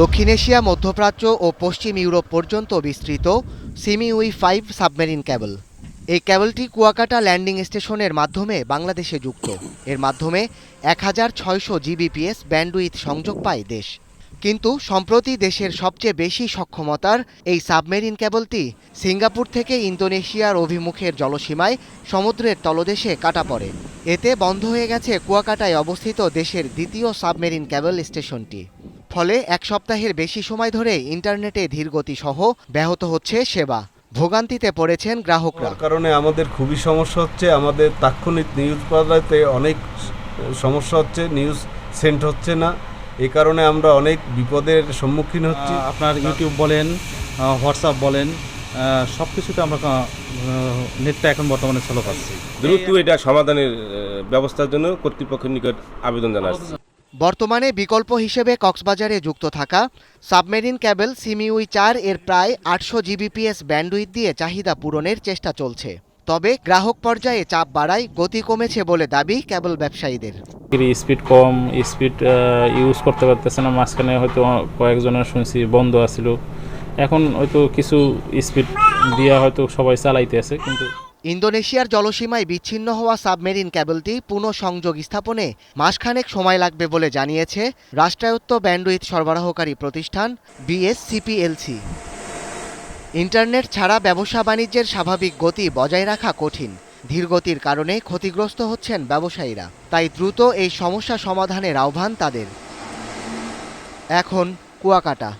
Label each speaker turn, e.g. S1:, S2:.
S1: দক্ষিণ এশিয়া, মধ্যপ্রাচ্য ও পশ্চিম ইউরোপ পর্যন্ত বিস্তৃত সিমিউই ফাইভ সাবমেরিন ক্যাবল। এই ক্যাবলটি কুয়াকাটা ল্যান্ডিং স্টেশনের মাধ্যমে বাংলাদেশে যুক্ত। এর মাধ্যমে এক হাজার ছয়শো জিবিপিএস ব্যান্ডউইথ সংযোগ পায় দেশ। কিন্তু সম্প্রতি দেশের সবচেয়ে বেশি সক্ষমতার এই সাবমেরিন ক্যাবলটি সিঙ্গাপুর থেকে ইন্দোনেশিয়ার অভিমুখের জলসীমায় সমুদ্রের তলদেশে কাটা পড়ে। এতে বন্ধ হয়ে গেছে কুয়াকাটায় অবস্থিত দেশের দ্বিতীয় সাবমেরিন ক্যাবল স্টেশনটি। ফলে এক সপ্তাহের বেশি সময় ধরে ইন্টারনেটে ধীরগতি সহ ব্যাহত হচ্ছে সেবা। ভোগান্তিতে পড়েছেন গ্রাহকরা।
S2: কারণে আমাদের খুবই সমস্যা হচ্ছে আমাদের তাৎক্ষণিক নিউজ পাঠাতে অনেক সমস্যা হচ্ছে নিউজ সেন্ট হচ্ছে না। এই কারণে আমরা অনেক বিপদের সম্মুখীন হচ্ছি।
S3: আপনার ইউটিউব বলেন হোয়াটসঅ্যাপ বলেন সব কিছুতে আমরা নেটটা এখন বর্তমানে চালু পাচ্ছি।
S4: দ্রুত এটা সমাধানের ব্যবস্থার জন্য কর্তৃপক্ষের নিকট আবেদন জানাচ্ছি।
S1: বর্তমানে বিকল্প হিসেবে কক্সবাজারে যুক্ত থাকা সাবমেরিন ক্যাবল সিমিউই চার এর প্রায় আটশো জিবিপিএস ব্যান্ডউইথ দিয়ে চাহিদা পূরণের চেষ্টা চলছে। তবে গ্রাহক পর্যায়ে চাপ বাড়ায় গতি কমেছে বলে দাবি ক্যাবল ব্যবসায়ীদের।
S5: স্পিড কম, স্পিড ইউজ করতে পারতেছে না, মাঝখানে হয়তো কয়েকজনের শুনছি বন্ধ আছিল। এখন হয়তো কিছু স্পিড দিয়া হয়তো সবাই চালাইতে আছে, কিন্তু
S1: ইন্দোনেশিয়ার জলসীমায় বিচ্ছিন্ন হওয়া সাবমেরিন ক্যাবলটি পুনঃ সংযোগ স্থাপনে মাসখানেক সময় লাগবে বলে জানিয়েছে রাষ্ট্রায়ত্ত ব্যান্ডউইথ সরবরাহকারী প্রতিষ্ঠান বিএসসিপিএলসি। ইন্টারনেট ছাড়া ব্যবসা বাণিজ্যের স্বাভাবিক গতি বজায় রাখা কঠিন। ধীরগতির কারণে ক্ষতিগ্রস্ত হচ্ছেন ব্যবসায়ীরা। তাই দ্রুত এই সমস্যা সমাধানের আহ্বান তাদের। এখন কুয়াকাটা।